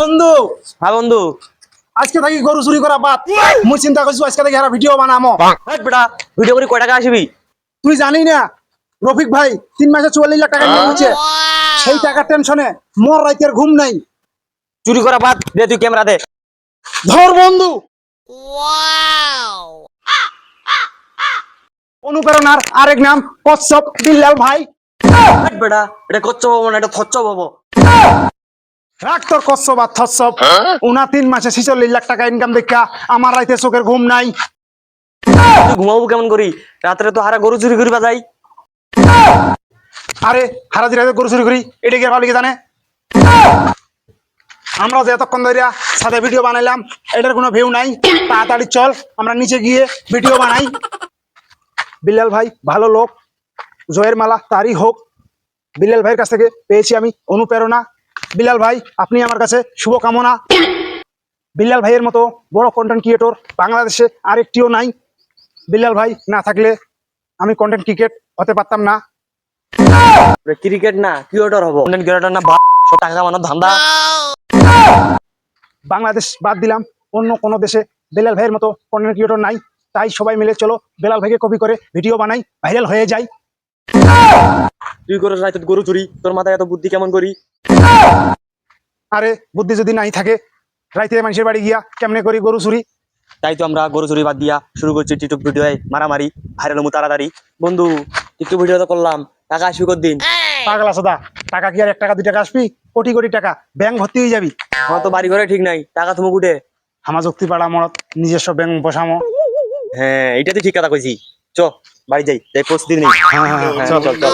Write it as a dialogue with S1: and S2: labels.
S1: বন্ধু।
S2: হ্যাঁ বন্ধু।
S1: আজকে থাকি গরু চুরি করা বাদ। মুই চিন্তা করছি আজকে থেকে একটা ভিডিও বানামো।
S2: হেট বেটা ভিডিও করে কয় টাকা আসবি?
S1: তুই জানি না রফিক ভাই তিন মাসে চুয়াল্লিশ লাখ টাকা নিয়ে নিচ্ছে সেই টাকার টেনশনে মোর রাইতের ঘুম নাই।
S2: চুরি করা বাদ দে তুই ক্যামেরা দে।
S1: ধর বন্ধু। অনুপ্রেরণার আরেক নাম কচ্ছপ বিল্লাল ভাই।
S2: বেটা এটা কচ্ছপ হব না এটা থচ্ছ হব।
S1: রাখ তোর কচ্ছপ আর থচ্ছপ। উনা তিন মাসে ছিচল্লিশ লাখ টাকা ইনকাম দেখা আমার রাইতে চোখের ঘুম নাই।
S2: তুই ঘুমাবো কেমন করি? রাত্রে তো হারা গরু চুরি করিবা যাই।
S1: আরে হারাজি রাতে গরু চুরি করি এটা কি আর পাবলিকে জানে? আমরা যে এতক্ষণ ধরে সাথে ভিডিও বানাইলাম এটার কোনো ভিউ নাই। তাড়াতাড়ি চল আমরা নিচে গিয়ে ভিডিও বানাই। বিল্লাল ভাই ভালো লোক। জয়ের মালা তারই হোক। বিল্লাল ভাইয়ের কাছ থেকে পেয়েছি আমি অনুপ্রেরণা। বিল্লাল ভাই আপনি আমার কাছে শুভকামনা। বিল্লাল ভাইয়ের মতো বড় কন্টেন্ট ক্রিয়েটর বাংলাদেশে আরেকটিও নাই। বিল্লাল ভাই না থাকলে আমি কন্টেন্ট ক্রিকেট হতে পারতাম না।
S2: ক্রিকেট না ক্রিয়েটর হব। কন্টেন্ট ক্রিয়েটর না টাকা কামানোর ধান্দা।
S1: বাংলাদেশ বাদ দিলাম অন্য কোনো দেশে বেলাল ভাইয়ের মতো কন্টেন্ট ক্রিয়েটর নাই। তাই সবাই মিলে চলো বেলাল ভাইকে কপি করে ভিডিও বানাই ভাইরাল হয়ে যাই।
S2: তুই করস রাইতে গরু চুরি। তোর মাথায় এত বুদ্ধি কেমন করি?
S1: আরে বুদ্ধি যদি নাই থাকে রাইতে মানুষের বাড়ি গিয়া কেমনে করি গরু চুরি?
S2: তাই তো আমরা গরু চুরি বাদ দিয়া শুরু করছি টিটুক ভিডিও মারামারি ভাইরাল হমু তাড়াতাড়ি। বন্ধু টিটুক ভিডিও তো করলাম টাকা আসবি দিন
S1: পাগল আছো টাকা কি আর এক টাকা দুই টাকা আসবি? কোটি কোটি টাকা ব্যাংক ভর্তি হয়ে যাবি।
S2: আমার তো বাড়ি ঘরে ঠিক নাই টাকা তুমি উঠে।
S1: আমার যুক্তি পাড়া মরত নিজস্ব ব্যাংক বসামো।
S2: হ্যাঁ এটা তো ঠিক কথা কইছি। চ বাড়ি যাই তাই প্রস্তুতি নেই।
S1: হ্যাঁ হ্যাঁ হ্যাঁ, চল
S2: চল। চল।